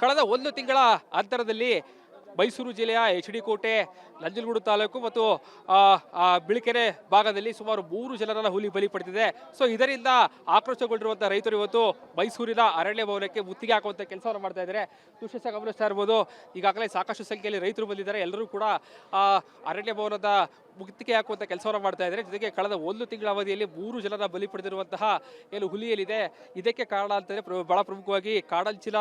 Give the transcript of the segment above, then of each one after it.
ಕಳೆದ ಒಂದು ತಿಂಗಳ ಅಂತರದಲ್ಲಿ ಮೈಸೂರು ಜಿಲ್ಲೆಯ ಎಚ್ ಡಿ ಕೋಟೆ, ನಂಜನಗೂಡು ತಾಲೂಕು ಮತ್ತು ಬಿಳಿಕೆರೆ ಭಾಗದಲ್ಲಿ ಸುಮಾರು ಮೂರು ಜನರನ್ನ ಹುಲಿ ಬಲಿ ಪಡೆದಿದೆ. ಸೊ, ಇದರಿಂದ ಆಕ್ರೋಶಗೊಂಡಿರುವಂತಹ ರೈತರು ಇವತ್ತು ಮೈಸೂರಿನ ಅರಣ್ಯ ಭವನಕ್ಕೆ ಮುತ್ತಿಗೆ ಹಾಕುವಂತ ಕೆಲಸವನ್ನು ಮಾಡ್ತಾ ಇದ್ದಾರೆ. ದೃಶ್ಯ ಗಮನಿಸ್ತಾ ಇರ್ಬೋದು. ಈಗಾಗಲೇ ಸಾಕಷ್ಟು ಸಂಖ್ಯೆಯಲ್ಲಿ ರೈತರು ಬಂದಿದ್ದಾರೆ. ಎಲ್ಲರೂ ಕೂಡ ಅರಣ್ಯ ಭವನದ ಮುತ್ತಿಗೆ ಹಾಕುವಂತ ಕೆಲಸವನ್ನು ಮಾಡ್ತಾ ಇದ್ದಾರೆ. ಜೊತೆಗೆ ಕಳೆದ ಒಂದು ತಿಂಗಳ ಅವಧಿಯಲ್ಲಿ ಮೂರು ಜನರ ಬಲಿ ಪಡೆದಿರುವಂತಹ ಏನು ಹುಲಿಯಲ್ಲಿದೆ. ಇದಕ್ಕೆ ಕಾರಣ ಅಂತಂದ್ರೆ ಬಹಳ ಪ್ರಮುಖವಾಗಿ ಕಾಡಂಚಿನ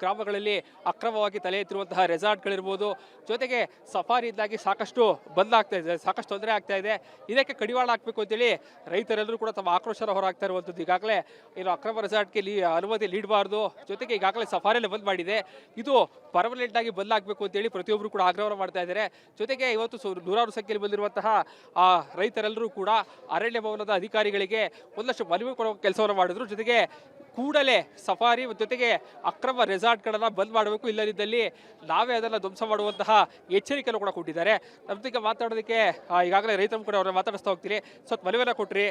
ಗ್ರಾಮಗಳಲ್ಲಿ ಅಕ್ರಮವಾಗಿ ತಲೆ ಎತ್ತಿರುವಂತಹ ರೆಸಾರ್ಟ್ಗಳಿರ್ಬೋದು, ಜೊತೆಗೆ ಸಫಾರಿಯಿಂದಾಗಿ ಸಾಕಷ್ಟು ಬದಲಾಗ್ತಾ ಇದೆ, ಸಾಕಷ್ಟು ತೊಂದರೆ ಆಗ್ತಾ ಇದೆ. ಇದಕ್ಕೆ ಕಡಿವಾಣ ಹಾಕಬೇಕು ಅಂತೇಳಿ ರೈತರೆಲ್ಲರೂ ಕೂಡ ತಮ್ಮ ಆಕ್ರೋಶನ ಹೊರಹಾಕ್ತಾ ಇರುವಂಥದ್ದು ಈಗಾಗಲೇ ಏನು ಅಕ್ರಮ ರೆಸಾರ್ಟ್ಗೆ ಲೀ ಅನುಮತಿ ನೀಡಬಾರ್ದು, ಜೊತೆಗೆ ಈಗಾಗಲೇ ಸಫಾರಿಯಲ್ಲಿ ಬಂದ್ ಮಾಡಿದೆ ಇದು ಪರ್ಮನೆಂಟ್ ಆಗಿ ಬಂದ್ ಆಗಬೇಕು ಅಂತೇಳಿ ಪ್ರತಿಯೊಬ್ಬರು ಕೂಡ ಆಗ್ರಹವನ್ನು ಮಾಡ್ತಾ ಇದ್ದಾರೆ. ಜೊತೆಗೆ ಇವತ್ತು ನೂರಾರು ಸಂಖ್ಯೆಯಲ್ಲಿ ಬಂದಿರುವಂತಹ ಆ ರೈತರೆಲ್ಲರೂ ಕೂಡ ಅರಣ್ಯ ಭವನದ ಅಧಿಕಾರಿಗಳಿಗೆ ಒಂದಷ್ಟು ಮನವಿ ಕೊಡುವ ಕೆಲಸವನ್ನು ಮಾಡಿದ್ರು. ಜೊತೆಗೆ ಕೂಡಲೇ ಸಫಾರಿ ಜೊತೆಗೆ ಅಕ್ರಮ ರೆಸಾರ್ಟ್ಗಳನ್ನು ಬಂದ್ ಮಾಡಬೇಕು. ಇಲ್ಲದಿದ್ದಲ್ಲಿ ನಾವೇ ಅದನ್ನು ಧ್ವಂಸ ಮಾಡುವಂತಹ ಎಚ್ಚರಿಕೆಯನ್ನು ಕೂಡ ಕೊಟ್ಟಿದ್ದಾರೆ. ನಮ್ದೀಗ ಮಾತಾಡೋದಕ್ಕೆ ಈಗಾಗಲೇ ರೈತರ ಕೂಡ ಅವ್ರನ್ನ ಮಾತಾಡಿಸ್ತಾ ಹೋಗ್ತೀನಿ. ಸ್ವಲ್ಪ ಮನವಿನ ಕೊಟ್ರಿ.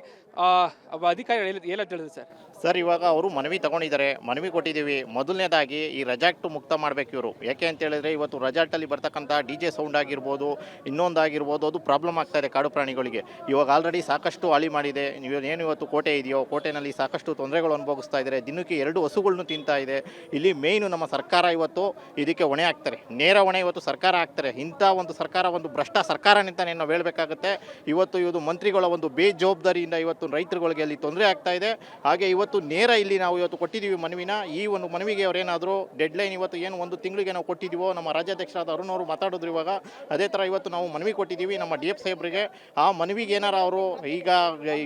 ಅಧಿಕಾರಿಗಳು ಏನಂತ ಹೇಳಿದ್ರು ಸರ್? ಸರ್, ಇವಾಗ ಅವರು ಮನವಿ ತಗೊಂಡಿದ್ದಾರೆ. ಮನವಿ ಕೊಟ್ಟಿದ್ದೀವಿ. ಮೊದಲನೇದಾಗಿ ಈ ರೆಜಾರ್ಟ್ ಮುಕ್ತ ಮಾಡಬೇಕು ಇವರು. ಯಾಕೆ ಅಂತ ಹೇಳಿದ್ರೆ ಇವತ್ತು ರೆಜಾರ್ಟಲ್ಲಿ ಬರ್ತಕ್ಕಂಥ ಡಿ ಜೆ ಸೌಂಡ್ ಆಗಿರ್ಬೋದು, ಇನ್ನೊಂದಾಗಿರ್ಬೋದು, ಅದು ಪ್ರಾಬ್ಲಮ್ ಆಗ್ತಾ ಕಾಡು ಪ್ರಾಣಿಗಳಿಗೆ. ಇವಾಗ ಆಲ್ರೆಡಿ ಸಾಕಷ್ಟು ಹಾಳಿ ಮಾಡಿದೆ. ಏನು ಇವತ್ತು ಕೋಟೆ ಇದೆಯೋ, ಕೋಟೆನಲ್ಲಿ ಸಾಕಷ್ಟು ತೊಂದರೆಗಳು ಅನುಭವಿಸ್ತಾ ಇದ್ದಾರೆ ದಿನಕ್ಕೆ ಎರಡು ಹಸುಗಳನ್ನು ತಿಂತಾ ಇದೆ. ಇಲ್ಲಿ ಮೇಯ್ನು ನಮ್ಮ ಸರ್ಕಾರ ಇವತ್ತು ಇದಕ್ಕೆ ಹೊಣೆ ಹಾಕ್ತಾರೆ. ನೇರ ಹೊಣೆ ಇವತ್ತು ಸರ್ಕಾರ ಹಾಕ್ತಾರೆ. ಇಂಥ ಒಂದು ಸರ್ಕಾರ, ಒಂದು ಭ್ರಷ್ಟ ಸರ್ಕಾರ ನಿಂತಾನೆ ನಾವು ಹೇಳಬೇಕಾಗುತ್ತೆ. ಇವತ್ತು ಇದು ಮಂತ್ರಿಗಳ ಒಂದು ಬೇಜವಾಬ್ದಾರಿಯಿಂದ ಇವತ್ತು ರೈತರುಗಳಿಗೆ ಅಲ್ಲಿ ತೊಂದರೆ ಆಗ್ತಾ ಇದೆ. ಹಾಗೆ ಇವತ್ತು ನೇರ ಇಲ್ಲಿ ನಾವು ಇವತ್ತು ಕೊಟ್ಟಿದ್ದೀವಿ ಮನವಿನ. ಈ ಒಂದು ಮನವಿಗೆ ಅವರೇನಾದರೂ ಡೆಡ್ಲೈನ್ ಇವತ್ತು ಏನು ಒಂದು ತಿಂಗಳಿಗೆ ನಾವು ಕೊಟ್ಟಿದ್ದೀವೋ, ನಮ್ಮ ರಾಜ್ಯಾಧ್ಯಕ್ಷರಾದ ಅರುಣ್ ಅವರು ಮಾತಾಡಿದ್ರು ಇವಾಗ, ಅದೇ ಥರ ಇವತ್ತು ನಾವು ಮನವಿ ಕೊಟ್ಟಿದ್ದೀವಿ ನಮ್ಮ ಡಿ ಎಫ್ ಸಾಹೇಬ್ರಿಗೆ. ಆ ಮನವಿಗೆ ಏನಾರ ಅವರು ಈಗ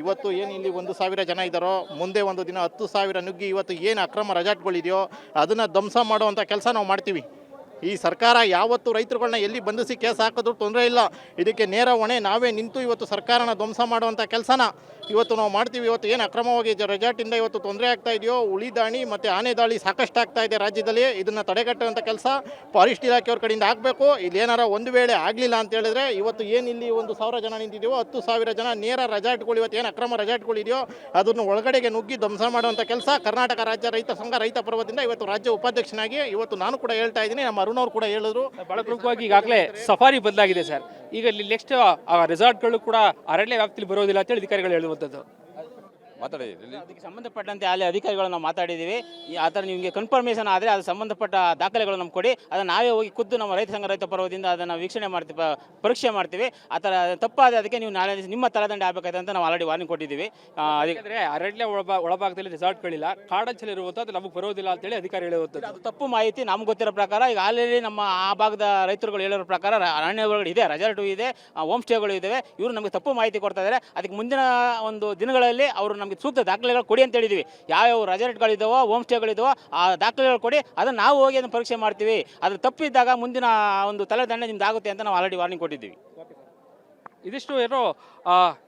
ಇವತ್ತು ಏನು ಇಲ್ಲಿ ಒಂದು ಸಾವಿರ ಜನ ಇದ್ದಾರೋ, ಮುಂದೆ ಒಂದು ದಿನ ಹತ್ತು ಸಾವಿರ ನುಗ್ಗಿ ಇವತ್ತು ಏನು ಅಕ್ರಮ ರಜಾಟ್ಗಳಿದೆಯೋ ಅದನ್ನು ಧ್ವಂಸ ಮಾಡುವಂಥ ಕೆಲಸ ನಾವು ಮಾಡ್ತೀವಿ. ಈ ಸರ್ಕಾರ ಯಾವತ್ತು ರೈತರುಗಳನ್ನ ಎಲ್ಲಿ ಬಂಧಿಸಿ ಕೇಸ್ ಹಾಕಿದ್ರು ತೊಂದರೆ ಇಲ್ಲ. ಇದಕ್ಕೆ ನೇರ ಹೊಣೆ ನಾವೇ ನಿಂತು ಇವತ್ತು ಸರ್ಕಾರನ ಧ್ವಂಸ ಮಾಡುವಂಥ ಕೆಲಸನ ಇವತ್ತು ನಾವು ಮಾಡ್ತೀವಿ. ಇವತ್ತು ಏನು ಅಕ್ರಮವಾಗಿ ರೆಜಾರ್ಟಿಂದ ಇವತ್ತು ತೊಂದರೆ ಆಗ್ತಾ ಇದೆಯೋ ಉಳಿ ದಾಳಿ ಮತ್ತು ಆನೆ ದಾಳಿ ಸಾಕಷ್ಟು ಆಗ್ತಾ ಇದೆ ರಾಜ್ಯದಲ್ಲಿ. ಇದನ್ನು ತಡೆಗಟ್ಟುವಂಥ ಕೆಲಸ ಫಾರೆಸ್ಟ್ ಇಲಾಖೆಯವ್ರ ಕಡೆಯಿಂದ ಆಗಬೇಕು. ಇಲ್ಲಿ ಏನಾರ ಒಂದು ವೇಳೆ ಆಗಲಿಲ್ಲ ಅಂತ ಹೇಳಿದ್ರೆ ಇವತ್ತು ಏನು ಇಲ್ಲಿ ಒಂದು ಸಾವಿರ ಜನ ನಿಂತಿದೆಯೋ, ಹತ್ತು ಸಾವಿರ ಜನ ನೇರ ರೆಸಾರ್ಟ್ಗಳು ಇವತ್ತು ಏನು ಅಕ್ರಮ ರೆಸಾರ್ಟ್ಗಳಿದೆಯೋ ಅದನ್ನು ಒಳಗಡೆಗೆ ನುಗ್ಗಿ ಧ್ವಂಸ ಮಾಡುವಂಥ ಕೆಲಸ ಕರ್ನಾಟಕ ರಾಜ್ಯ ರೈತ ಸಂಘ ರೈತ ಪರ್ವದಿಂದ ಇವತ್ತು ರಾಜ್ಯ ಉಪಾಧ್ಯಕ್ಷನಾಗಿ ಇವತ್ತು ನಾನು ಕೂಡ ಹೇಳ್ತಾ ಇದ್ದೀನಿ. ನಮ್ಮ ಅರುಣ್ ಅವರು ಕೂಡ ಹೇಳಿದ್ರು. ಬಹಳ ಪ್ರಮುಖವಾಗಿ ಈಗಾಗಲೇ ಸಫಾರಿ ಬದಲಾಗಿದೆ ಸರ್. ಈಗ ಇಲ್ಲಿ ನೆಕ್ಸ್ಟ್ ರೆಸಾರ್ಟ್ಗಳು ಕೂಡ ಅರಣ್ಯ ವ್ಯಾಪ್ತಿಯಲ್ಲಿ ಬರೋದಿಲ್ಲ ಅಂತೇಳಿ ಅಧಿಕಾರಿಗಳು ಹೇಳುವಂಥದ್ದು. ಮಾತಾಡಿ. ಅದಕ್ಕೆ ಸಂಬಂಧಪಟ್ಟಂತೆ ಅಲ್ಲಿ ಅಧಿಕಾರಿಗಳು ನಾವು ಮಾತಾಡಿದ್ದೀವಿ. ಆ ಥರ ನಿಮಗೆ ಕನ್ಫರ್ಮೇಷನ್ ಆದರೆ ಅದು ಸಂಬಂಧಪಟ್ಟ ದಾಖಲೆಗಳು ನಮ್ಗೆ ಕೊಡಿ. ಅದನ್ನು ನಾವೇ ಹೋಗಿ ಖುದ್ದು ನಮ್ಮ ರೈತ ಸಂಘ ರೈತ ಪರ್ವದಿಂದ ಅದನ್ನು ವೀಕ್ಷಣೆ ಮಾಡ್ತೀವಿ ಪರೀಕ್ಷೆ ಮಾಡ್ತೀವಿ. ಆ ಥರ ತಪ್ಪಾದ ಅದಕ್ಕೆ ನೀವು ನಾಳೆ ನಿಮ್ಮ ತಲೆದಂಡೆ ಆಗಬೇಕಾಯ್ತು ಅಂತ ನಾವು ಆಲ್ರೆಡಿ ವಾರ್ನಿಂಗ್ ಕೊಟ್ಟಿದ್ದೀವಿ. ಅದಕ್ಕೆ ಅರಡ್ಲೆ ಅರಣ್ಯ ಒಳಭಾ ಒಳಭಾಗದಲ್ಲಿ ರೆಸಾರ್ಟ್ಗಳಿಲ್ಲ ಕಾಡಂಚಲ್ಲಿ ಇರುವಂಥದ್ದು ನಮಗೆ ಬರೋದಿಲ್ಲ ಅಂತೇಳಿ ಅಧಿಕಾರಿ ಹೇಳುವಂಥದ್ದು ಅದು ತಪ್ಪು ಮಾಹಿತಿ ನಮ್ಗೆ ಗೊತ್ತಿರೋ ಪ್ರಕಾರ ಈಗ ಆಲ್ರೆಡಿ ನಮ್ಮ ಆ ಭಾಗದ ರೈತರುಗಳು ಹೇಳಿರೋ ಪ್ರಕಾರ ಅರಣ್ಯಗಳು ಅರಣ್ಯ ಇದೆ ರೆಸಾರ್ಟು ಇದೆ ಹೋಮ್ ಸ್ಟೇಗಳು ಇದ್ದಾವೆ ಇವರು ನಮಗೆ ತಪ್ಪು ಮಾಹಿತಿ ಕೊಡ್ತಾ ಇದ್ದಾರೆ ಅದಕ್ಕೆ ಮುಂದಿನ ಒಂದು ದಿನಗಳಲ್ಲಿ ಅವರು ನಮಗೆ ಸೂಕ್ತ ದಾಖಲೆಗಳು ಕೊಡಿ ಅಂತ ಹೇಳಿದ್ವಿ. ಯಾವ್ಯಾವ ರೆಸಾರ್ಟ್ಗಳಿದ್ದಾವೋ ಹೋಮ್ ಸ್ಟೇಗಳಿದ್ದಾವೋ ಆ ದಾಖಲೆಗಳು ಕೊಡಿ, ಅದನ್ನು ನಾವು ಹೋಗಿ ಅದನ್ನು ಪರೀಕ್ಷೆ ಮಾಡ್ತೀವಿ. ಅದು ತಪ್ಪಿದ್ದಾಗ ಮುಂದಿನ ಒಂದು ತಲೆದಂಡೆ ನಿಮ್ದು ಆಗುತ್ತೆ ಅಂತ ನಾವು ಆಲ್ರೆಡಿ ವಾರ್ನಿಂಗ್ ಕೊಟ್ಟಿದ್ದೀವಿ. ಇದಿಷ್ಟು ಏನೋ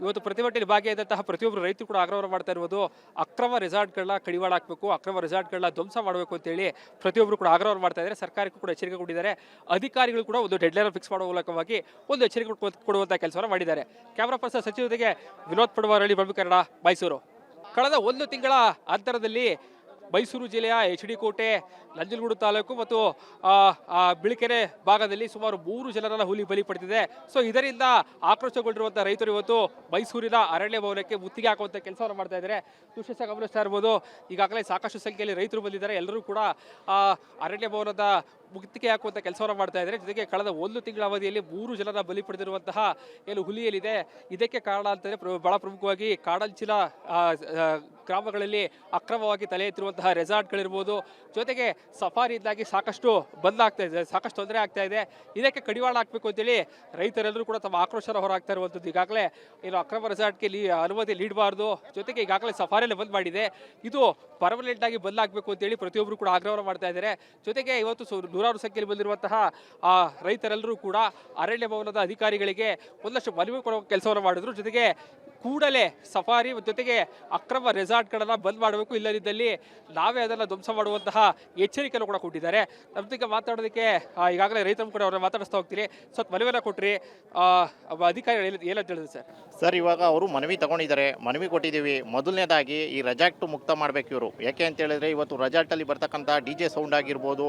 ಇವತ್ತು ಪ್ರತಿಭಟನೆಯಲ್ಲಿ ಭಾಗಿಯಾದಂತಹ ಪ್ರತಿಯೊಬ್ಬರು ರೈತರು ಕೂಡ ಆಗ್ರಹ ಮಾಡ್ತಾ ಇರ್ಬೋದು. ಅಕ್ರಮ ರೆಸಾರ್ಟ್ಗಳನ್ನ ಕಡಿವಾಳ ಹಾಕಬೇಕು, ಅಕ್ರಮ ರೆಸಾರ್ಟ್ಗಳನ್ನ ಧ್ವಂಸ ಮಾಡಬೇಕು ಅಂತೇಳಿ ಪ್ರತಿಯೊಬ್ಬರು ಕೂಡ ಆಗ್ರಹ ಮಾಡ್ತಾ ಇದ್ದಾರೆ. ಸರ್ಕಾರಕ್ಕೂ ಕೂಡ ಎಚ್ಚರಿಕೆ ಕೊಟ್ಟಿದ್ದಾರೆ. ಅಧಿಕಾರಿಗಳು ಕೂಡ ಒಂದು ಡೆಡ್ಲೈನ್ ಫಿಕ್ಸ್ ಮಾಡುವ ಮೂಲಕವಾಗಿ ಒಂದು ಎಚ್ಚರಿಕೆ ಕೊಡುವ- ಕೊಡುವಂತಹ ಕೆಲಸವನ್ನು ಮಾಡಿದ್ದಾರೆ. ಕ್ಯಾಮ್ರಾ ಪರ್ಸನ್ ಸಚಿವರಿಗೆ ವಿನೋದ್ ಬರ್ಬೇಕು ಕನ್ನಡ, ಮೈಸೂರು. ಕಳೆದ ಒಂದು ತಿಂಗಳ ಅಂತರದಲ್ಲಿ ಮೈಸೂರು ಜಿಲ್ಲೆಯ ಎಚ್ ಡಿ ಕೋಟೆ, ನಂಜನಗೂಡು ತಾಲೂಕು ಮತ್ತು ಬಿಳಿಕೆರೆ ಭಾಗದಲ್ಲಿ ಸುಮಾರು ಮೂರು ಜನರನ್ನ ಹುಲಿ ಬಲಿ ಪಡೆದಿದೆ. ಸೊ, ಇದರಿಂದ ಆಕ್ರೋಶಗೊಂಡಿರುವಂತಹ ರೈತರು ಇವತ್ತು ಮೈಸೂರಿನ ಅರಣ್ಯ ಭವನಕ್ಕೆ ಮುತ್ತಿಗೆ ಹಾಕುವಂಥ ಕೆಲಸವನ್ನು ಮಾಡ್ತಾ ಇದ್ದಾರೆ. ಸಹ ಗಮನಿಸ್ತಾ ಇರ್ಬೋದು. ಈಗಾಗಲೇ ಸಾಕಷ್ಟು ಸಂಖ್ಯೆಯಲ್ಲಿ ರೈತರು ಬಂದಿದ್ದಾರೆ. ಎಲ್ಲರೂ ಕೂಡ ಅರಣ್ಯ ಭವನದ ಮುತ್ತಿಗೆ ಹಾಕುವಂಥ ಕೆಲಸವನ್ನು ಮಾಡ್ತಾ ಇದ್ದಾರೆ. ಜೊತೆಗೆ ಕಳೆದ ಒಂದು ತಿಂಗಳ ಅವಧಿಯಲ್ಲಿ ಮೂರು ಜನರ ಬಲಿ ಪಡೆದಿರುವಂತಹ ಏನು ಹುಲಿಯಲ್ಲಿದೆ. ಇದಕ್ಕೆ ಕಾರಣ ಅಂತಂದ್ರೆ ಬಹಳ ಪ್ರಮುಖವಾಗಿ ಕಾಡಂಚಿನ ಗ್ರಾಮಗಳಲ್ಲಿ ಅಕ್ರಮವಾಗಿ ತಲೆ ಎತ್ತಿರುವಂತಹ ರೆಸಾರ್ಟ್ಗಳಿರ್ಬೋದು. ಜೊತೆಗೆ ಸಫಾರಿಯಿಂದಾಗಿ ಸಾಕಷ್ಟು ಬಂದ್ ಆಗ್ತಾ ಇದೆ, ಸಾಕಷ್ಟು ತೊಂದರೆ ಆಗ್ತಾ ಇದೆ. ಇದಕ್ಕೆ ಕಡಿವಾಣ ಹಾಕಬೇಕು ಅಂತೇಳಿ ರೈತರೆಲ್ಲರೂ ಕೂಡ ತಮ್ಮ ಆಕ್ರೋಶನ ಹೊರಹಾಕ್ತಾ ಇರುವಂಥದ್ದು. ಈಗಾಗಲೇ ಏನು ಅಕ್ರಮ ರೆಸಾರ್ಟ್ಗೆ ಲೀ, ಅನುಮತಿ ನೀಡಬಾರ್ದು. ಜೊತೆಗೆ ಈಗಾಗಲೇ ಸಫಾರಿಯಲ್ಲಿ ಬಂದ್ ಮಾಡಿದೆ. ಇದು ಪರ್ಮನೆಂಟ್ ಆಗಿ ಬಂದ್ ಆಗಬೇಕು ಅಂತೇಳಿ ಪ್ರತಿಯೊಬ್ಬರು ಕೂಡ ಆಗ್ರಹವನ್ನು ಮಾಡ್ತಾ ಇದ್ದಾರೆ. ಜೊತೆಗೆ ಇವತ್ತು ನೂರಾರು ಸಂಖ್ಯೆಯಲ್ಲಿ ಬಂದಿರುವಂತಹ ಆ, ರೈತರೆಲ್ಲರೂ ಕೂಡ ಅರಣ್ಯ ಭವನದ ಅಧಿಕಾರಿಗಳಿಗೆ ಒಂದಷ್ಟು ಮನವಿ ಕೊಡುವ ಕೆಲಸವನ್ನು ಮಾಡಿದ್ರು. ಜೊತೆಗೆ ಕೂಡಲೇ ಸಫಾರಿ ಜೊತೆಗೆ ಅಕ್ರಮ ರೆಸಾರ್ಟ್ಗಳನ್ನು ಬಂದ್ ಮಾಡಬೇಕು. ಇಲ್ಲದಿದ್ದಲ್ಲಿ ನಾವೇ ಅದನ್ನು ಧ್ವಂಸ ಮಾಡುವಂತಹ ಎಚ್ಚರಿಕೆಯನ್ನು ಕೂಡ ಕೊಟ್ಟಿದ್ದಾರೆ. ನಮ್ದೀಗ ಮಾತಾಡೋದಕ್ಕೆ ಈಗಾಗಲೇ ರೈತರ ಕೂಡ ಅವ್ರನ್ನ ಮಾತಾಡಿಸ್ತಾ ಹೋಗ್ತೀರಿ ಸ್ವಲ್ಪ ಮನವಿಯನ್ನು ಕೊಟ್ಟಿರಿ ಅಧಿಕಾರಿಗಳು ಏನ್- ಏನಂತ ಹೇಳಿದ್ರು ಸರ್? ಸರ್ ಇವಾಗ ಅವರು ಮನವಿ ತಗೊಂಡಿದ್ದಾರೆ. ಮನವಿ ಕೊಟ್ಟಿದ್ದೀವಿ. ಮೊದಲನೇದಾಗಿ ಈ ರೆಜಾರ್ಟ್ ಮುಕ್ತ ಮಾಡಬೇಕು ಇವರು. ಯಾಕೆ ಅಂತ ಹೇಳಿದ್ರೆ ಇವತ್ತು ರೆಸಾರ್ಟಲ್ಲಿ ಬರ್ತಕ್ಕಂಥ ಡಿ ಜೆ ಸೌಂಡ್ ಆಗಿರ್ಬೋದು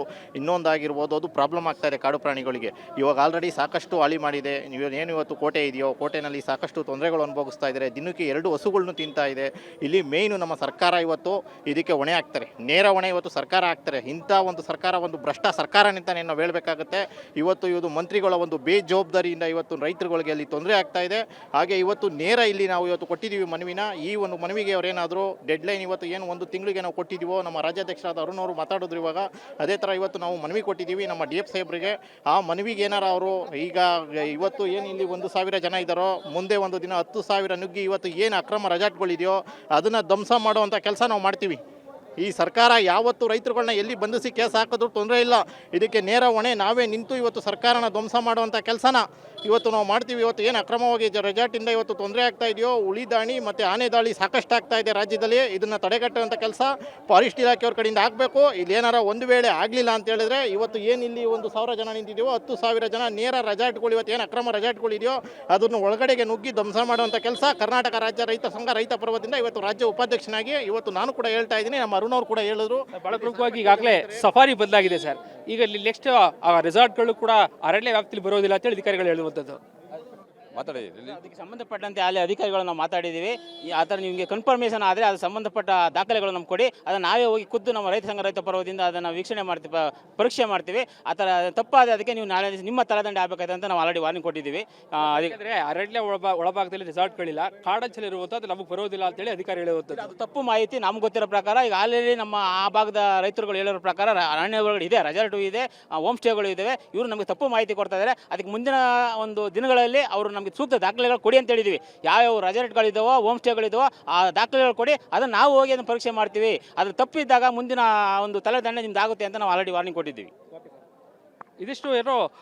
ಇನ್ನೊಂದಾಗಿರ್ಬೋದು ಅದು ಪ್ರಾಬ್ಲಮ್ ಆಗ್ತಾ ಇದೆ ಕಾಡು ಪ್ರಾಣಿಗಳಿಗೆ. ಇವಾಗ ಆಲ್ರೆಡಿ ಸಾಕಷ್ಟು ಹಾಳಿ ಮಾಡಿದೆ. ಏನು ಇವತ್ತು ಕೋಟೆ ಇದೆಯೋ, ಕೋಟೆನಲ್ಲಿ ಸಾಕಷ್ಟು ತೊಂದರೆಗಳು ಅನುಭವಿಸ್ತಾ ಇದ್ದಾರೆ. ದಿನಕ್ಕೆ ಎರಡು ಹಸುಗಳನ್ನು ತಿಂತಾ ಇದೆ. ಇಲ್ಲಿ ಮೇಯ್ನು ನಮ್ಮ ಸರ್ಕಾರ ಇವತ್ತು ಇದಕ್ಕೆ ಹೊಣೆ ಹಾಕ್ತಾರೆ ನೇರ ಹೊಣೆ ಇವತ್ತು ಸರ್ಕಾರ ಹಾಕ್ತಾರೆ ಇಂಥ ಒಂದು ಸರ್ಕಾರ, ಒಂದು ಭ್ರಷ್ಟ ಸರ್ಕಾರ ಅಂತಾನೆ ನಾವು ಹೇಳಬೇಕಾಗುತ್ತೆ. ಇವತ್ತು ಇವತ್ತು ಮಂತ್ರಿಗಳ ಒಂದು ಬೇಜವಾಬ್ದಾರಿಯಿಂದ ಇವತ್ತು ರೈತರುಗಳಿಗೆ ಅಲ್ಲಿ ತೊಂದರೆ ಆಗ್ತಾ ಇದೆ. ಹಾಗೆ ಇವತ್ತು ನೇರ ಇಲ್ಲಿ ನಾವು ಇವತ್ತು ಕೊಟ್ಟಿದ್ದೀವಿ ಮನವಿನ. ಈ ಒಂದು ಮನವಿಗೆ ಅವರೇನಾದರೂ ಡೆಡ್ಲೈನ್ ಇವತ್ತು ಏನು ಒಂದು ತಿಂಗಳಿಗೆ ನಾವು ಕೊಟ್ಟಿದ್ದೀವೋ, ನಮ್ಮ ರಾಜ್ಯಾಧ್ಯಕ್ಷರಾದ ಅರುಣ್ ಅವರು ಮಾತಾಡಿದ್ರು ಇವಾಗ, ಅದೇ ಥರ ಇವತ್ತು ನಾವು ಮನವಿ ಕೊಟ್ಟಿದ್ದೀವಿ. ನಮ್ಮ ಡಿ ಎಫ್ ಸಾಹೇಬ್ರಿಗೆ. ಆ ಮನವಿಗೆ ಏನಾರ ಅವರು ಈಗ ಇವತ್ತು ಏನು ಇಲ್ಲಿ ಒಂದು ಸಾವಿರ ಜನ ಇದ್ದಾರೋ, ಮುಂದೆ ಒಂದು ದಿನ ಹತ್ತು ಸಾವಿರ ನುಗ್ಗಿ ಇವತ್ತು ಏನು ಅಕ್ರಮ ರಜಾಟ್ಗಳಿದೆಯೋ, ಅದನ್ನು ಧ್ವಂಸ ಮಾಡುವಂಥ ಕೆಲಸ ನಾವು ಮಾಡ್ತೀವಿ. ಈ ಸರ್ಕಾರ ಯಾವತ್ತು ರೈತರುಗಳನ್ನ ಎಲ್ಲಿ ಬಂಧಿಸಿ ಕೇಸ್ ಹಾಕಿದ್ರು ತೊಂದರೆ ಇಲ್ಲ. ಇದಕ್ಕೆ ನೇರ ಹೊಣೆ ನಾವೇ ನಿಂತು ಇವತ್ತು ಸರ್ಕಾರನ ಧ್ವಂಸ ಮಾಡುವಂಥ ಕೆಲಸನ ಇವತ್ತು ನಾವು ಮಾಡ್ತೀವಿ. ಇವತ್ತು ಏನು ಅಕ್ರಮವಾಗಿ ರೆಜಾರ್ಟಿಂದ ಇವತ್ತು ತೊಂದರೆ ಆಗ್ತಾ ಇದೆಯೋ ಉಳಿ ದಾಳಿ ಮತ್ತು ಆನೆ ದಾಳಿ ಸಾಕಷ್ಟು ಆಗ್ತಾ ಇದೆ ರಾಜ್ಯದಲ್ಲಿ. ಇದನ್ನು ತಡೆಗಟ್ಟುವಂಥ ಕೆಲಸ ಫಾರೆಸ್ಟ್ ಇಲಾಖೆಯವ್ರ ಕಡೆಯಿಂದ ಆಗಬೇಕು. ಇಲ್ಲಿ ಏನಾರ ಒಂದು ವೇಳೆ ಆಗಲಿಲ್ಲ ಅಂತ ಹೇಳಿದ್ರೆ ಇವತ್ತು ಏನು ಇಲ್ಲಿ ಒಂದು ಸಾವಿರ ಜನ ನಿಂತಿದೆಯೋ, ಹತ್ತು ಸಾವಿರ ಜನ ನೇರ ರೆಸಾರ್ಟ್ಗಳು ಇವತ್ತು ಏನು ಅಕ್ರಮ ರೆಸಾರ್ಟ್ಗಳಿದೆಯೋ ಅದನ್ನು ಒಳಗಡೆಗೆ ನುಗ್ಗಿ ಧ್ವಂಸ ಮಾಡುವಂಥ ಕೆಲಸ ಕರ್ನಾಟಕ ರಾಜ್ಯ ರೈತ ಸಂಘ ರೈತ ಪರ್ವದಿಂದ ಇವತ್ತು ರಾಜ್ಯ ಉಪಾಧ್ಯಕ್ಷನಾಗಿ ಇವತ್ತು ನಾನು ಕೂಡ ಹೇಳ್ತಾ ಇದ್ದೀನಿ. ನಮ್ಮ ಅರುಣ್ ಅವರು ಕೂಡ ಹೇಳಿದ್ರು. ಬಹಳ ಪ್ರಮುಖವಾಗಿ ಈಗಾಗಲೇ ಸಫಾರಿ ಬದಲಾಗಿದೆ ಸರ್. ಈಗ ಇಲ್ಲಿ ನೆಕ್ಸ್ಟ್ ಆ ರೆಸಾರ್ಟ್ಗಳು ಕೂಡ ಅರಣ್ಯ ವ್ಯಾಪ್ತಿಯಲ್ಲಿ ಬರೋದಿಲ್ಲ ಅಂತೇಳಿ ಅಧಿಕಾರಿಗಳು ಹೇಳುವಂಥದ್ದು. ಮಾತಾಡಿದ್ದೀರಿ ಅದಕ್ಕೆ ಸಂಬಂಧಪಟ್ಟಂತೆ ಅಲ್ಲಿ ಅಧಿಕಾರಿಗಳು ನಾವು ಮಾತಾಡಿದ್ದೀವಿ. ಆ ಥರ ನಿಮಗೆ ಕನ್ಫರ್ಮೇಷನ್ ಆದರೆ ಅದು ಸಂಬಂಧಪಟ್ಟ ದಾಖಲೆಗಳು ನಮ್ಗೆ ಕೊಡಿ. ಅದನ್ನು ನಾವೇ ಹೋಗಿ ಖುದ್ದು ನಮ್ಮ ರೈತ ಸಂಘ ರೈತ ಪರ್ವದಿಂದ ಅದನ್ನು ವೀಕ್ಷಣೆ ಮಾಡ್ತೀವಿ ಪರೀಕ್ಷೆ ಮಾಡ್ತೀವಿ. ಆ ಥರ ತಪ್ಪಾದ ಅದಕ್ಕೆ ನೀವು ನಾಳೆ ನಿಮ್ಮ ತಲೆದಂಡೆ ಆಗಬೇಕಾಯ್ತು ಅಂತ ನಾವು ಆಲ್ರೆಡಿ ವಾರ್ನಿಂಗ್ ಕೊಟ್ಟಿದ್ದೀವಿ. ಅದಕ್ಕೆ ಅರಣ್ಯ ಒಳಭಾ ಒಳಭಾಗದಲ್ಲಿ ಇರುವಂಥ ಕಾಡಂಚಲಿರುವಂಥದ್ದು ನಮಗೆ ಬರೋದಿಲ್ಲ ಅಂತೇಳಿ ಅಧಿಕಾರಿ ಹೇಳುವಂಥದ್ದು. ಅದು ತಪ್ಪು ಮಾಹಿತಿ ನಮ್ಗೆ ಗೊತ್ತಿರೋ ಪ್ರಕಾರ ಈಗ ಆಲ್ರೆಡಿ ನಮ್ಮ ಆ ಭಾಗದ ರೈತರುಗಳು ಹೇಳೋ ಪ್ರಕಾರ ಅರಣ್ಯಗಳು ಇದೆ ರೆಸಾರ್ಟು ಇದೆ ಹೋಮ್ ಸ್ಟೇಗಳು ಇದ್ದಾವೆ ಇವರು ನಮಗೆ ತಪ್ಪು ಮಾಹಿತಿ ಕೊಡ್ತಾ ಇದ್ದಾರೆ ಅದಕ್ಕೆ ಮುಂದಿನ ಒಂದು ದಿನಗಳಲ್ಲಿ ಅವರು ನಮಗೆ ಸೂಕ್ತ ದಾಖಲೆಗಳು ಕೊಡಿ ಅಂತ ಹೇಳಿದ್ವಿ. ಯಾವ್ಯಾವ ರೆಸಾರ್ಟ್ಗಳಿದ್ದಾವೋ ಹೋಮ್ ಸ್ಟೇಗಳಿದ್ದಾವೋ ಆ ದಾಖಲೆಗಳು ಕೊಡಿ, ಅದನ್ನು ನಾವು ಹೋಗಿ ಅದನ್ನು ಪರೀಕ್ಷೆ ಮಾಡ್ತೀವಿ. ಅದು ತಪ್ಪಿದ್ದಾಗ ಮುಂದಿನ ಒಂದು ತಲೆದಂಡ ನಿಮ್ದು ಆಗುತ್ತೆ ಅಂತ ನಾವು ಆಲ್ರೆಡಿ ವಾರ್ನಿಂಗ್ ಕೊಟ್ಟಿದ್ದೀವಿ. ಇದಿಷ್ಟು ಏನೋ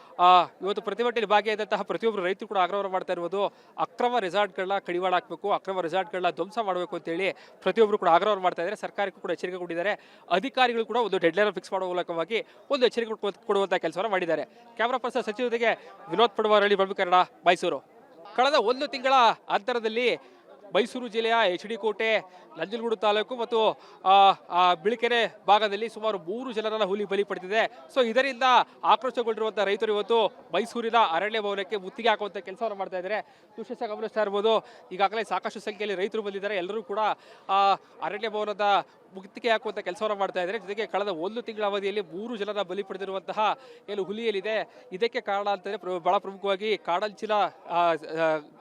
ಇವತ್ತು ಪ್ರತಿಭಟನೆಯಲ್ಲಿ ಭಾಗಿಯಾದಂತಹ ಪ್ರತಿಯೊಬ್ಬರು ರೈತರು ಕೂಡ ಆಗ್ರಹ ಮಾಡ್ತಾ ಇರ್ಬೋದು. ಅಕ್ರಮ ರೆಸಾರ್ಟ್ಗಳನ್ನ ಕಡಿವಾಳ ಹಾಕಬೇಕು, ಅಕ್ರಮ ರೆಸಾರ್ಟ್ಗಳನ್ನ ಧ್ವಂಸ ಮಾಡಬೇಕು ಅಂತೇಳಿ ಪ್ರತಿಯೊಬ್ಬರು ಕೂಡ ಆಗ್ರಹ ಮಾಡ್ತಾ ಇದ್ದಾರೆ. ಸರ್ಕಾರಕ್ಕೂ ಕೂಡ ಎಚ್ಚರಿಕೆ ಕೊಟ್ಟಿದ್ದಾರೆ. ಅಧಿಕಾರಿಗಳು ಕೂಡ ಒಂದು ಡೆಡ್ಲೈನ್ ಫಿಕ್ಸ್ ಮಾಡುವ ಮೂಲಕವಾಗಿ ಒಂದು ಎಚ್ಚರಿಕೆ ಕೊಡುವ- ಕೊಡುವಂಥ ಕೆಲಸವನ್ನು ಮಾಡಿದ್ದಾರೆ. ಕ್ಯಾಮ್ರಾ ಪರ್ಸನ್ ಸಚಿವರಿಗೆ ವಿನೋದ್ ಪಡವಾರಳ್ಳಿ ಕನ್ನಡ ಮೈಸೂರು. ಕಳೆದ ಒಂದು ತಿಂಗಳ ಅಂತರದಲ್ಲಿ ಮೈಸೂರು ಜಿಲ್ಲೆಯ ಎಚ್ ಡಿ ಕೋಟೆ ನಂಜನಗೂಡು ತಾಲೂಕು ಮತ್ತು ಬಿಳಿಕೆರೆ ಭಾಗದಲ್ಲಿ ಸುಮಾರು ಮೂರು ಜನರನ್ನ ಹುಲಿ ಬಲಿ ಪಡೆದಿದೆ. ಸೊ ಇದರಿಂದ ಆಕ್ರೋಶಗೊಂಡಿರುವಂಥ ರೈತರು ಇವತ್ತು ಮೈಸೂರಿನ ಅರಣ್ಯ ಭವನಕ್ಕೆ ಮುತ್ತಿಗೆ ಹಾಕುವಂಥ ಕೆಲಸವನ್ನು ಮಾಡ್ತಾ ಇದ್ದಾರೆ. ದೃಶ್ಯ ಗಮನಿಸ್ತಾ ಇರ್ಬೋದು ಈಗಾಗಲೇ ಸಾಕಷ್ಟು ಸಂಖ್ಯೆಯಲ್ಲಿ ರೈತರು ಬಂದಿದ್ದಾರೆ. ಎಲ್ಲರೂ ಕೂಡ ಅರಣ್ಯ ಭವನದ ಮುತ್ತಿಗೆ ಹಾಕುವಂಥ ಕೆಲಸವನ್ನು ಮಾಡ್ತಾ ಇದ್ದಾರೆ. ಜೊತೆಗೆ ಕಳೆದ ಒಂದು ತಿಂಗಳ ಅವಧಿಯಲ್ಲಿ ಮೂರು ಜನರ ಬಲಿ ಪಡೆದಿರುವಂತಹ ಏನು ಹುಲಿಯಲ್ಲಿದೆ, ಇದಕ್ಕೆ ಕಾರಣ ಅಂತಂದ್ರೆ ಬಹಳ ಪ್ರಮುಖವಾಗಿ ಕಾಡಂಚಿನ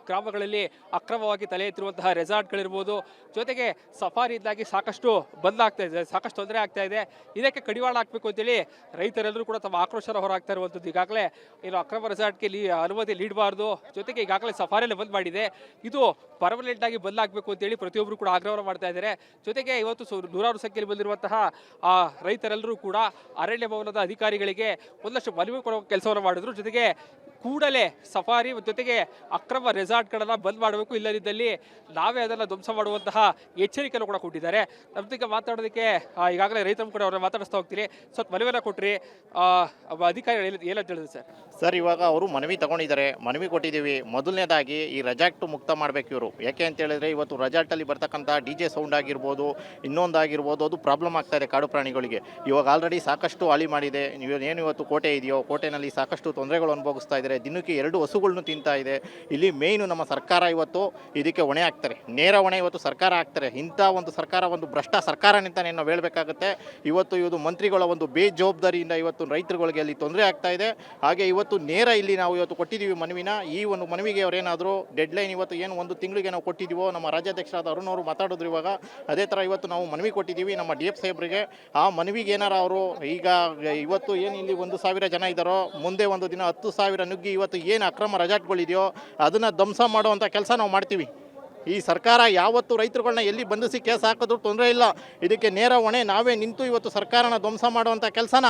ಗ್ರಾಮಗಳಲ್ಲಿ ಅಕ್ರಮವಾಗಿ ತಲೆ ಎತ್ತಿರುವಂತಹ ರೆಸಾರ್ಟ್ಗಳಿರ್ಬೋದು ಜೊತೆಗೆ ಸಫಾರಿಯಿಂದಾಗಿ ಸಾಕಷ್ಟು ಬದಲಾಗ್ತಾ ಇದೆ, ಸಾಕಷ್ಟು ತೊಂದರೆ ಆಗ್ತಾ ಇದೆ. ಇದಕ್ಕೆ ಕಡಿವಾಣ ಹಾಕಬೇಕು ಅಂತೇಳಿ ರೈತರೆಲ್ಲರೂ ಕೂಡ ತಮ್ಮ ಆಕ್ರೋಶರ ಹೊರಹಾಕ್ತಾ ಇರುವಂಥದ್ದು ಈಗಾಗಲೇ ಏನು ಅಕ್ರಮ ರೆಸಾರ್ಟ್ಗೆ ಲೀ ಅನುಮತಿ ನೀಡಬಾರ್ದು. ಜೊತೆಗೆ ಈಗಾಗಲೇ ಸಫಾರಿಯಲ್ಲಿ ಬಂದ್ ಮಾಡಿದೆ. ಇದು ಪರ್ಮನೆಂಟ್ ಆಗಿ ಬದಲಾಗಬೇಕು ಅಂತೇಳಿ ಪ್ರತಿಯೊಬ್ಬರು ಕೂಡ ಆಗ್ರಹ ಮಾಡ್ತಾ ಇದ್ದಾರೆ. ಜೊತೆಗೆ ಇವತ್ತು ನೂರಾರು ಸಂಖ್ಯೆಯಲ್ಲಿ ಬಂದಿರುವಂತಹ ಆ ರೈತರೆಲ್ಲರೂ ಕೂಡ ಅರಣ್ಯ ಭವನದ ಅಧಿಕಾರಿಗಳಿಗೆ ಒಂದಷ್ಟು ಮನವಿ ಕೊಡುವ ಕೆಲಸವನ್ನು ಮಾಡಿದ್ರು. ಜೊತೆಗೆ ಕೂಡಲೇ ಸಫಾರಿ ಜೊತೆಗೆ ಅಕ್ರಮ ರೆಸಾರ್ಟ್ಗಳನ್ನು ಬಂದ್ ಮಾಡಬೇಕು. ಇಲ್ಲದಿದ್ದಲ್ಲಿ ನಾವೇ ಅದನ್ನು ಧ್ವಂಸ ಮಾಡುವಂತಹ ಎಚ್ಚರಿಕೆಯನ್ನು ಕೂಡ ಕೊಟ್ಟಿದ್ದಾರೆ. ನಮ್ದೀಗ ಮಾತಾಡೋದಕ್ಕೆ ಈಗಾಗಲೇ ರೈತರ ಕೂಡ ಅವ್ರನ್ನ ಮಾತಾಡಿಸ್ತಾ ಹೋಗ್ತೀರಿ. ಸ್ವಲ್ಪ ಮನವಿಯನ್ನ ಕೊಟ್ಟಿರಿ ಅಧಿಕಾರಿಗಳು ಏನ್- ಏನಂತ ಹೇಳಿದ್ರು ಸರ್? ಸರ್, ಇವಾಗ ಅವರು ಮನವಿ ತಗೊಂಡಿದ್ದಾರೆ. ಮನವಿ ಕೊಟ್ಟಿದ್ದೀವಿ. ಮೊದಲನೇದಾಗಿ ಈ ರಜಾಕ್ಟ್ ಮುಕ್ತ ಮಾಡಬೇಕು ಇವರು. ಯಾಕೆ ಅಂತ ಹೇಳಿದ್ರೆ ಇವತ್ತು ರೆಜಾರ್ಟಲ್ಲಿ ಬರ್ತಕ್ಕಂಥ ಡಿ ಜೆ ಸೌಂಡ್ ಆಗಿರ್ಬೋದು ಇನ್ನೊಂದಾಗಿರ್ಬೋದು ಅದು ಪ್ರಾಬ್ಲಮ್ ಆಗ್ತಾ ಇದೆ ಕಾಡು ಪ್ರಾಣಿಗಳಿಗೆ. ಇವಾಗ ಆಲ್ರೆಡಿ ಸಾಕಷ್ಟು ಹಾಳಿ ಮಾಡಿದೆ. ಏನು ಇವತ್ತು ಕೋಟೆ ಇದೆಯೋ, ಕೋಟೆನಲ್ಲಿ ಸಾಕಷ್ಟು ತೊಂದರೆಗಳು ಅನುಭವಿಸ್ತಾ ಇದ್ದಾರೆ ದಿನಕ್ಕೆ ಎರಡು ಹಸುಗಳನ್ನು ತಿಂತಾ ಇದೆ. ಇಲ್ಲಿ ಮೇಯ್ನು ನಮ್ಮ ಸರ್ಕಾರ ಇವತ್ತು ಇದಕ್ಕೆ ಹೊಣೆ ಹಾಕ್ತಾರೆ. ನೇರ ಹೊಣೆ ಇವತ್ತು ಸರ್ಕಾರ ಹಾಕ್ತಾರೆ. ಇಂಥ ಒಂದು ಸರ್ಕಾರ, ಒಂದು ಭ್ರಷ್ಟ ಸರ್ಕಾರ ಅಂತಾನೆ ನಾವು ಹೇಳಬೇಕಾಗುತ್ತೆ. ಇವತ್ತು ಇವತ್ತು ಮಂತ್ರಿಗಳ ಒಂದು ಬೇಜವಾಬ್ದಾರಿಯಿಂದ ಇವತ್ತು ರೈತರುಗಳಿಗೆ ಅಲ್ಲಿ ತೊಂದರೆ ಆಗ್ತಾ ಇದೆ. ಹಾಗೆ ಇವತ್ತು ನೇರ ಇಲ್ಲಿ ನಾವು ಇವತ್ತು ಕೊಟ್ಟಿದ್ದೀವಿ ಮನವಿನ. ಈ ಒಂದು ಮನವಿಗೆ ಅವರೇನಾದರೂ ಡೆಡ್ಲೈನ್ ಇವತ್ತು ಏನು ಒಂದು ತಿಂಗಳಿಗೆ ನಾವು ಕೊಟ್ಟಿದ್ದೀವೋ, ನಮ್ಮ ರಾಜ್ಯಾಧ್ಯಕ್ಷರಾದ ಅರುಣ್ ಅವರು ಮಾತಾಡಿದ್ರು ಇವಾಗ, ಅದೇ ಥರ ಇವತ್ತು ನಾವು ಮನವಿ ಕೊಟ್ಟಿದ್ದೀವಿ ನಮ್ಮ ಡಿ ಎಫ್ ಸಾಹೇಬ್ರಿಗೆ. ಆ ಮನವಿಗೆ ಏನಾರ ಅವರು ಈಗ ಇವತ್ತು ಏನು ಇಲ್ಲಿ ಒಂದು ಸಾವಿರ ಜನ ಇದ್ದಾರೋ, ಮುಂದೆ ಒಂದು ದಿನ ಹತ್ತು ಸಾವಿರ ನುಗ್ಗಿ ಇವತ್ತು ಏನು ಅಕ್ರಮ ರಜಾಟ್ಗಳಿದೆಯೋ ಅದನ್ನು ಧ್ವಂಸ ಮಾಡುವಂಥ ಕೆಲಸ ನಾವು ಮಾಡ್ತೀವಿ. ಈ ಸರ್ಕಾರ ಯಾವತ್ತು ರೈತರುಗಳನ್ನ ಎಲ್ಲಿ ಬಂಧಿಸಿ ಕೇಸ್ ಹಾಕಿದ್ರು ತೊಂದರೆ ಇಲ್ಲ. ಇದಕ್ಕೆ ನೇರ ಹೊಣೆ ನಾವೇ ನಿಂತು ಇವತ್ತು ಸರ್ಕಾರನ ಧ್ವಂಸ ಮಾಡುವಂಥ ಕೆಲಸನ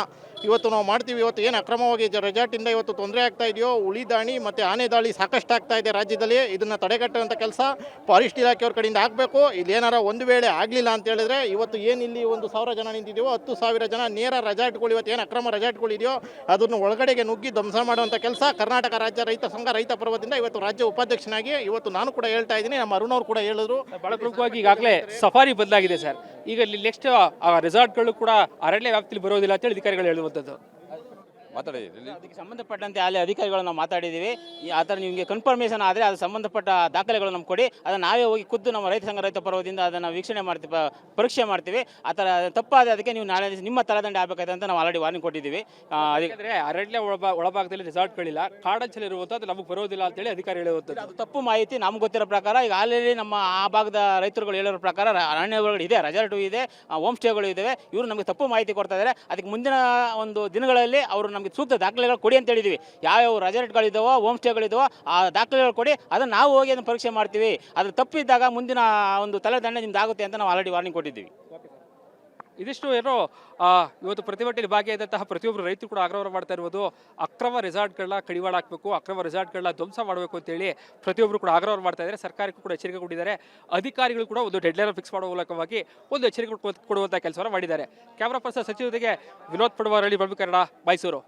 ಇವತ್ತು ನಾವು ಮಾಡ್ತೀವಿ. ಇವತ್ತು ಏನು ಅಕ್ರಮವಾಗಿ ರೆಜಾರ್ಟಿಂದ ಇವತ್ತು ತೊಂದರೆ ಆಗ್ತಾ ಇದೆಯೋ ಉಳಿ ದಾಳಿ ಮತ್ತು ಆನೆ ದಾಳಿ ಸಾಕಷ್ಟು ಆಗ್ತಾ ಇದೆ ರಾಜ್ಯದಲ್ಲಿ. ಇದನ್ನು ತಡೆಗಟ್ಟುವಂಥ ಕೆಲಸ ಫಾರೆಸ್ಟ್ ಇಲಾಖೆಯವ್ರ ಕಡೆಯಿಂದ ಆಗಬೇಕು. ಇಲ್ಲಿ ಏನಾರ ಒಂದು ವೇಳೆ ಆಗಲಿಲ್ಲ ಅಂತ ಹೇಳಿದ್ರೆ ಇವತ್ತು ಏನು ಇಲ್ಲಿ ಒಂದು ಸಾವಿರ ಜನ ನಿಂತಿದೆಯೋ, ಹತ್ತು ಸಾವಿರ ಜನ ನೇರ ರೆಜಾರ್ಟ್ಗಳು ಇವತ್ತು ಏನು ಅಕ್ರಮ ರೆಸಾರ್ಟ್ಗಳಿದೆಯೋ ಅದನ್ನು ಒಳಗಡೆಗೆ ನುಗ್ಗಿ ಧ್ವಂಸ ಮಾಡುವಂಥ ಕೆಲಸ ಕರ್ನಾಟಕ ರಾಜ್ಯ ರೈತ ಸಂಘ ರೈತ ಪರ್ವದಿಂದ ಇವತ್ತು ರಾಜ್ಯ ಉಪಾಧ್ಯಕ್ಷನಾಗಿ ಇವತ್ತು ನಾನು ಕೂಡ ಹೇಳ್ತಾ ಇದ್ದೀನಿ. ನಮ್ಮ ಅರುಣ್ ಅವ್ರು ಕೂಡ ಹೇಳಿದ್ರು. ಬಹಳ ಪ್ರಮುಖವಾಗಿ ಈಗಾಗಲೇ ಸಫಾರಿ ಬದಲಾಗಿದೆ ಸರ್. ಈಗ ಇಲ್ಲಿ ನೆಕ್ಸ್ಟ್ ರೆಸಾರ್ಟ್ಗಳು ಕೂಡ ಅರಣ್ಯ ವ್ಯಾಪ್ತಿಯಲ್ಲಿ ಬರೋದಿಲ್ಲ ಅಂತೇಳಿ ಅಧಿಕಾರಿಗಳು ಹೇಳುವಂಥದ್ದು. ಮಾತಾಡಿ. ಅದಕ್ಕೆ ಸಂಬಂಧಪಟ್ಟಂತೆ ಅಲ್ಲಿ ಅಧಿಕಾರಿಗಳು ನಾವು ಮಾತಾಡಿದ್ದೀವಿ. ಈ ಆ ಥರ ನಿಮಗೆ ಕನ್ಫರ್ಮೇಷನ್ ಆದರೆ ಅದು ಸಂಬಂಧಪಟ್ಟ ದಾಖಲೆಗಳು ನಮ್ಗೆ ಕೊಡಿ. ಅದನ್ನು ನಾವೇ ಹೋಗಿ ಖುದ್ದು ನಮ್ಮ ರೈತ ಸಂಘ ರೈತ ಪರ್ವದಿಂದ ಅದನ್ನು ವೀಕ್ಷಣೆ ಮಾಡ್ತೀವಿ ಪರೀಕ್ಷೆ ಮಾಡ್ತೀವಿ. ಆ ಥರ ತಪ್ಪಾದ ಅದಕ್ಕೆ ನೀವು ನಾಳೆ ನಿಮ್ಮ ತಲೆದಂಡೆ ಆಗಬೇಕಾಯ್ತು ಅಂತ ನಾವು ಆಲ್ರೆಡಿ ವಾರ್ನಿಂಗ್ ಕೊಟ್ಟಿದ್ದೀವಿ. ಅದಕ್ಕೆ ಅರಣ್ಯ ಒಳಭಾ ಒಳಭಾಗದಲ್ಲಿ ರೆಸಾರ್ಟ್ಗಳಿಲ್ಲ ಕಾಡಂಚಲ್ಲಿ ಇರುವಂಥದ್ದು ನಮಗೆ ಬರೋದಿಲ್ಲ ಅಂತೇಳಿ ಅಧಿಕಾರಿ ಹೇಳುವಂಥದ್ದು. ಅದು ತಪ್ಪು ಮಾಹಿತಿ ನಮ್ಗೆ ಗೊತ್ತಿರೋ ಪ್ರಕಾರ ಈಗ ಆಲ್ರೆಡಿ ನಮ್ಮ ಆ ಭಾಗದ ರೈತರುಗಳು ಹೇಳಿರೋ ಪ್ರಕಾರ ಅರಣ್ಯಗಳು ಅರಣ್ಯ ಇದೆ ರೆಸಾರ್ಟು ಇದೆ ಹೋಮ್ ಸ್ಟೇಗಳು ಇದ್ದಾವೆ ಇವರು ನಮಗೆ ತಪ್ಪು ಮಾಹಿತಿ ಕೊಡ್ತಾ ಇದ್ದಾರೆ ಅದಕ್ಕೆ ಮುಂದಿನ ಒಂದು ದಿನಗಳಲ್ಲಿ ಅವರು ನಮಗೆ ಸೂಕ್ತ ದಾಖಲೆಗಳು ಕೊಡಿ ಅಂತ ಹೇಳಿದ್ವಿ. ಯಾವ್ಯಾವ ರೆಸಾರ್ಟ್ಗಳಿದ್ದಾವೋ ಹೋಮ್ ಸ್ಟೇಗಳಿದ್ದಾವೋ ಆ ದಾಖಲೆಗಳು ಕೊಡಿ, ಅದನ್ನು ನಾವು ಹೋಗಿ ಅದನ್ನು ಪರೀಕ್ಷೆ ಮಾಡ್ತೀವಿ. ಅದು ತಪ್ಪಿದ್ದಾಗ ಮುಂದಿನ ಒಂದು ತಲೆದಂಡೆ ನಿಮ್ದು ಆಗುತ್ತೆ ಅಂತ ನಾವು ಆಲ್ರೆಡಿ ವಾರ್ನಿಂಗ್ ಕೊಟ್ಟಿದ್ದೀವಿ. ಇದಿಷ್ಟು ಏನೋ ಇವತ್ತು ಪ್ರತಿಭಟನೆಯಲ್ಲಿ ಭಾಗಿಯಾದಂತಹ ಪ್ರತಿಯೊಬ್ಬರು ರೈತರು ಕೂಡ ಆಗ್ರಹ ಮಾಡ್ತಾ ಇರ್ಬೋದು. ಅಕ್ರಮ ರೆಸಾರ್ಟ್ಗಳನ್ನ ಕಡಿವಾಳ ಹಾಕಬೇಕು, ಅಕ್ರಮ ರೆಸಾರ್ಟ್ಗಳನ್ನ ಧ್ವಂಸ ಮಾಡಬೇಕು ಅಂತೇಳಿ ಪ್ರತಿಯೊಬ್ಬರು ಕೂಡ ಆಗ್ರಹ ಮಾಡ್ತಾ ಇದ್ದಾರೆ. ಸರ್ಕಾರಕ್ಕೂ ಕೂಡ ಎಚ್ಚರಿಕೆ ಕೊಟ್ಟಿದ್ದಾರೆ. ಅಧಿಕಾರಿಗಳು ಕೂಡ ಒಂದು ಡೆಡ್ಲೈನ್ ಫಿಕ್ಸ್ ಮಾಡುವ ಮೂಲಕವಾಗಿ ಒಂದು ಎಚ್ಚರಿಕೆ ಕೊಡುವಂತಹ ಕೆಲಸವನ್ನು ಮಾಡಿದ್ದಾರೆ. ಕ್ಯಾಮ್ರಾ ಪರ್ಸನ್ ಸಚಿವರಿಗೆ ವಿನೋದ್ ವಿನೋದ್ ಪಡವಾರಳ್ಳಿ ಕನ್ನಡ ಮೈಸೂರು